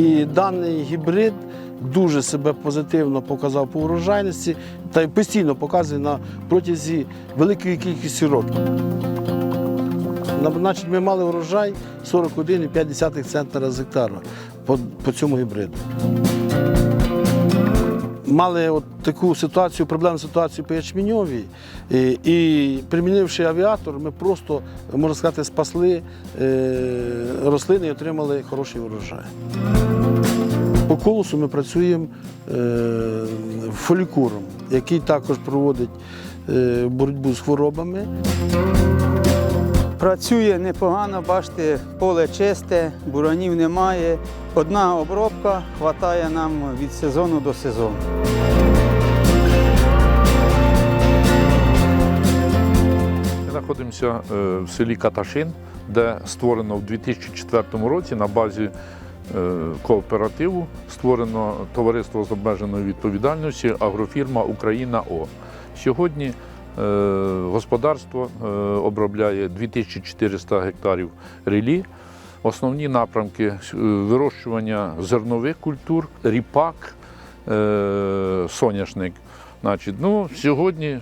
І даний гібрид дуже себе позитивно показав по урожайності та й постійно показує на протязі великої кількості років. Значить, ми мали урожай 41,5 центнера з гектара по, по цьому гібриду. Мали от таку ситуацію, проблемну ситуацію по ячменьові, і, і примінивши авіатор, ми просто, можна сказати, спасли е, рослини і отримали хороший урожай. По колосу ми працюємо е, фолікуром, який також проводить е, боротьбу з хворобами. Працює непогано, бачите, поле чисте, буранів немає. Одна обробка хватає нам від сезону до сезону. Ми знаходимося е, в селі Каташин, де створено в 2004 році на базі кооперативу створено товариство з обмеженою відповідальністю Агрофірма Україна О. Сьогодні е, господарство е, обробляє 2400 гектарів рілі. Основні напрямки е, вирощування зернових культур, ріпак, е, соняшник. Значить, ну, сьогодні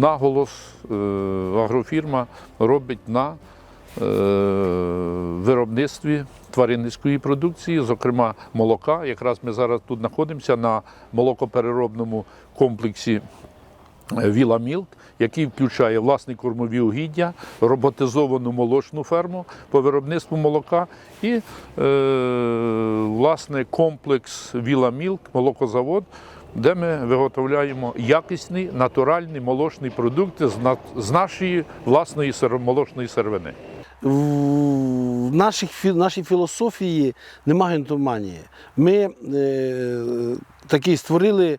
наголос е, агрофірма робить на е, виробництві тваринницької продукції, зокрема молока. Якраз ми зараз тут знаходимося на молокопереробному комплексі Віла Мілк, який включає власні кормові угіддя, роботизовану молочну ферму по виробництву молока і е, власне комплекс Віла Мілк, молокозавод, де ми виготовляємо якісні натуральні молочні продукти з, нашої власної молочної сировини. В наших, нашій філософії немає гентоманії. Ми е, такий створили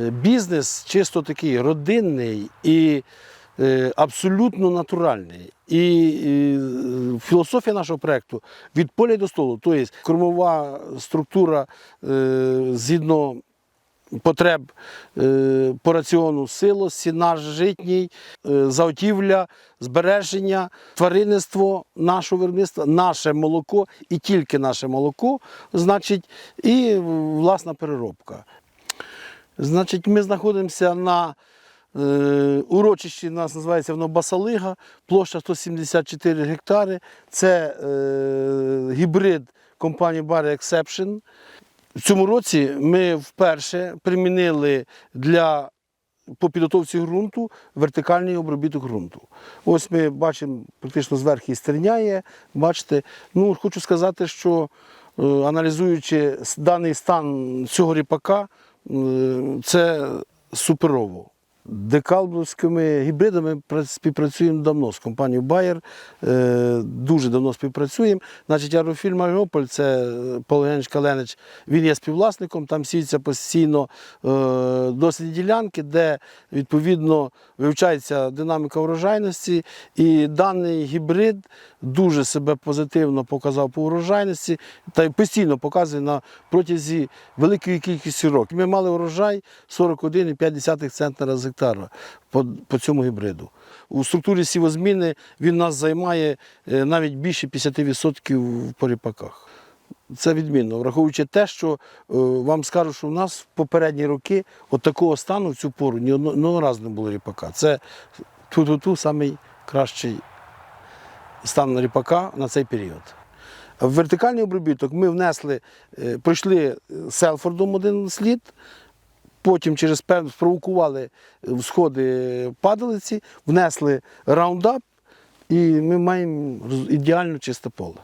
е, бізнес чисто такий родинний і е, абсолютно натуральний. І, е, філософія нашого проєкту від поля до столу, тобто кормова структура е, згідно потреб е, по раціону силості, наш житній, е, заготівля, збереження, тваринництво нашого виробництва, наше молоко і тільки наше молоко, значить, і власна переробка. Значить, ми знаходимося на е, урочищі, у нас називається воно Басалига, площа 174 гектари. Це гібрид компанії Barry Exception. В цьому році ми вперше примінили для по підготовці ґрунту вертикальний обробіток ґрунту. Ось ми бачимо, практично зверху і стерняє. Бачите, ну хочу сказати, що е, аналізуючи даний стан цього ріпака, е, це суперово. Декалбурськими гібридами співпрацюємо давно з компанією Bayer. Е, Дуже давно співпрацюємо. Значить, Аерофільм Маріуполь, це е, Павло Каленич, він є співвласником. Там сіються постійно е, дослідні ділянки, де відповідно вивчається динаміка врожайності. І даний гібрид дуже себе позитивно показав по урожайності та й постійно показує на протязі великої кількості років. Ми мали урожай 41,5 центнера з гектара по, по цьому гібриду. У структурі сівозміни він нас займає е, навіть більше 50% по ріпаках. Це відмінно, враховуючи те, що е, вам скажу, що в нас в попередні роки от такого стану в цю пору ні одного, разу не було ріпака. Це ту-ту-ту самий кращий стан ріпака на цей період. В вертикальний обробіток ми внесли, е, пройшли селфордом один слід, потім через певно спровокували всходи падалиці, внесли раундап, і ми маємо ідеально чисте поле.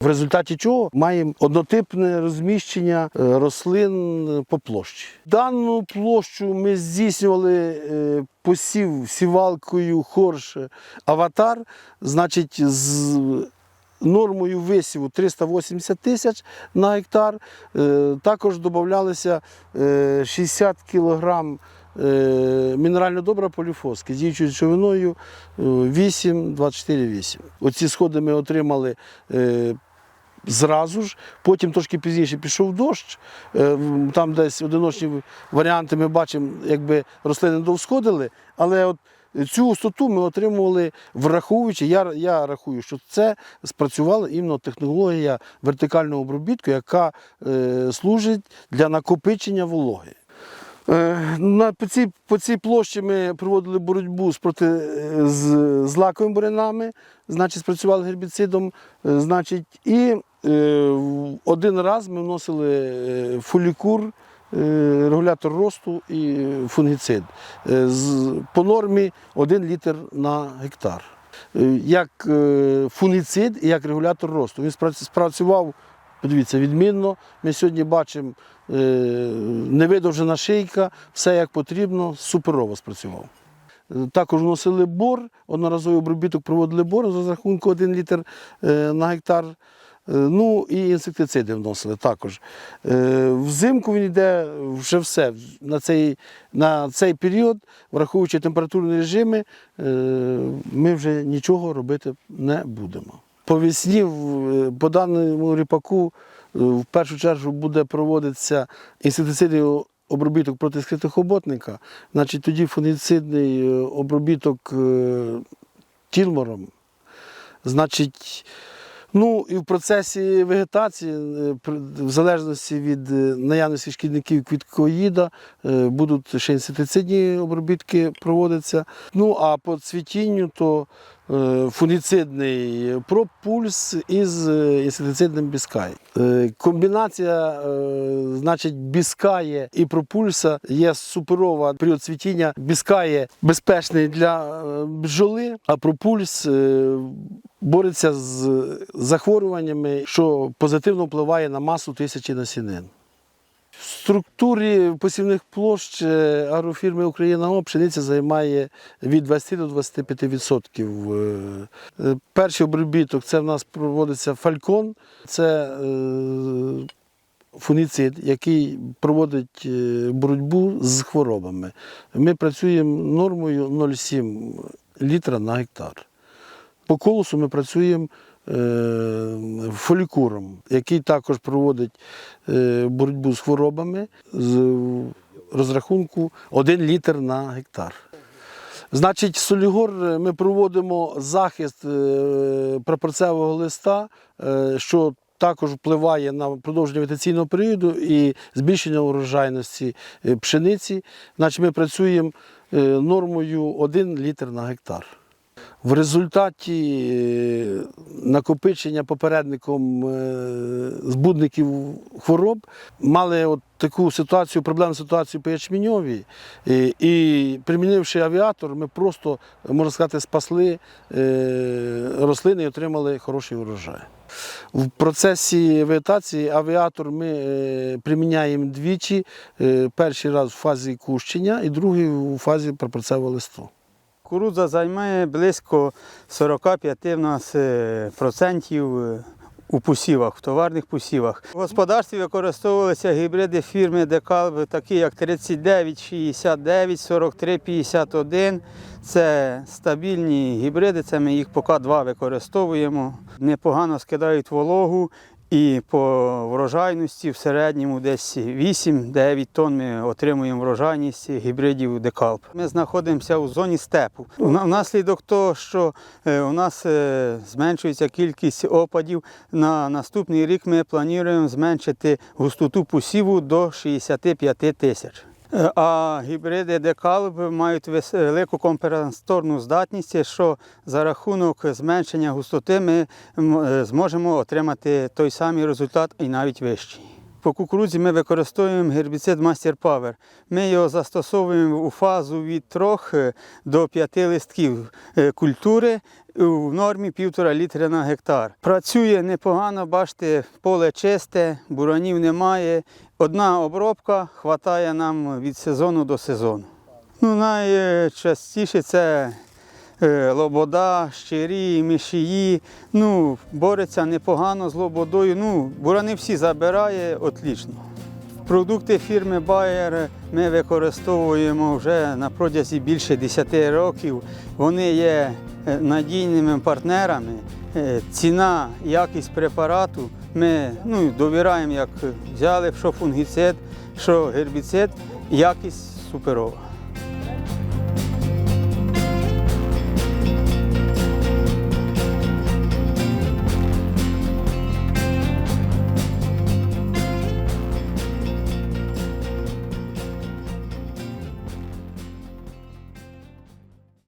В результаті чого маємо однотипне розміщення е, рослин по площі. Дану площу ми здійснювали е, посів сівалкою хорш аватар, значить, з нормою висіву 380 тисяч на гектар. Е, Також додавалися е, 60 кілограм е, мінерально добра поліфоски з діючою речовиною е, 8, 24, 8. Оці сходи ми отримали е, зразу ж, потім трошки пізніше пішов дощ. е, Там десь одиночні варіанти ми бачимо, якби рослини довсходили, але от цю густоту ми отримували, враховуючи, я, я рахую, що це спрацювала іменно технологія вертикального обробітку, яка е, служить для накопичення вологи. Е, На, по, цій, по цій площі ми проводили боротьбу з, проти, е, з, з лаковими бурянами, значить, спрацювали гербіцидом, е, значить, і е, один раз ми вносили фолікур, е, регулятор росту і фунгіцид. Е, з, по нормі 1 літр на гектар. Як е, фунгіцид і як регулятор росту. Він спрацював, подивіться, відмінно. Ми сьогодні бачимо невидовжена шийка, все як потрібно, суперово спрацював. Е, Також вносили бор, одноразовий обробіток проводили бор з розрахунку 1 літр е, на гектар. Е, Ну і інсектициди вносили також. Е, Взимку він йде вже все. На цей, на цей період, враховуючи температурні режими, е, ми вже нічого робити не будемо. По весні, по даному ріпаку, е, в першу чергу буде проводитися інсектицидний обробіток проти скритохоботника, значить тоді фунгіцидний е, обробіток е, тілмором. Значить, ну і в процесі вегетації, е, в залежності від е, наявності шкідників квіткоїда, е, будуть ще інсектицидні обробітки проводитися. Ну а по цвітінню то е, фунгіцидний пропульс із е, інсектицидним біскай. Е, Комбінація, значить, біскає і пропульса є суперова. Період цвітіння біскає безпечний для бджоли, а пропульс бореться з захворюваннями, що позитивно впливає на масу тисячі насінин. В структурі посівних площ е, агрофірми Україна пшениця займає від 20 до 25 відсотків. Е, е, Перший обробіток це в нас проводиться фалькон, це фуніцид, який проводить боротьбу з хворобами. Ми працюємо нормою 0,7 літра на гектар. По колосу ми працюємо фолікуром, який також проводить е, боротьбу з хворобами з розрахунку 1 літр на гектар. Значить, солігор е, ми проводимо захист е, прапорцевого листа, е, що також впливає на продовження вегетаційного періоду і збільшення урожайності е, пшениці. Значить, ми працюємо е, нормою 1 літр на гектар. В результаті е, накопичення попередником е, збудників хвороб мали от таку ситуацію, проблемну ситуацію по ячменьові. І, і примінивши авіатор, ми просто, можна сказати, спасли е, рослини і отримали хороший урожай. В процесі вегетації авіатор ми е, приміняємо двічі. Е, перший раз в фазі кущення і другий у фазі прапорцевого листу. Кукурудза займає близько 45 в нас е, процентів е, у посівах, в товарних посівах. В господарстві використовувалися гібриди фірми Декалб, такі як 39, 69, 43, 51. Це стабільні гібриди, це ми їх поки два використовуємо. Непогано скидають вологу і по врожайності в середньому десь 8-9 тонн ми отримуємо врожайність гібридів декалп. Ми знаходимося у зоні степу. Внаслідок того, що е, у нас е, зменшується кількість опадів, на наступний рік ми плануємо зменшити густоту посіву до 65 тисяч. Е, А гібриди декалб мають велику компенсаторну здатність, що за рахунок зменшення густоти ми е, зможемо отримати той самий результат і навіть вищий. По кукурудзі ми використовуємо гербіцид Master Power. Ми його застосовуємо у фазу від 3 до 5 листків е, культури в нормі 1,5 літра на гектар. Працює непогано, бачите, поле чисте, буранів немає. Одна обробка хватає нам від сезону до сезону. Ну, найчастіше це е, лобода, щирі, мишії. Ну, бореться непогано з лободою. Ну, бурани всі забирає отлично. Продукти фірми Bayer ми використовуємо вже на протязі більше 10 років. Вони є надійними партнерами. Е, Ціна, якість препарату ми ну, довіряємо, як взяли, що фунгіцид, що гербіцид, якість суперова.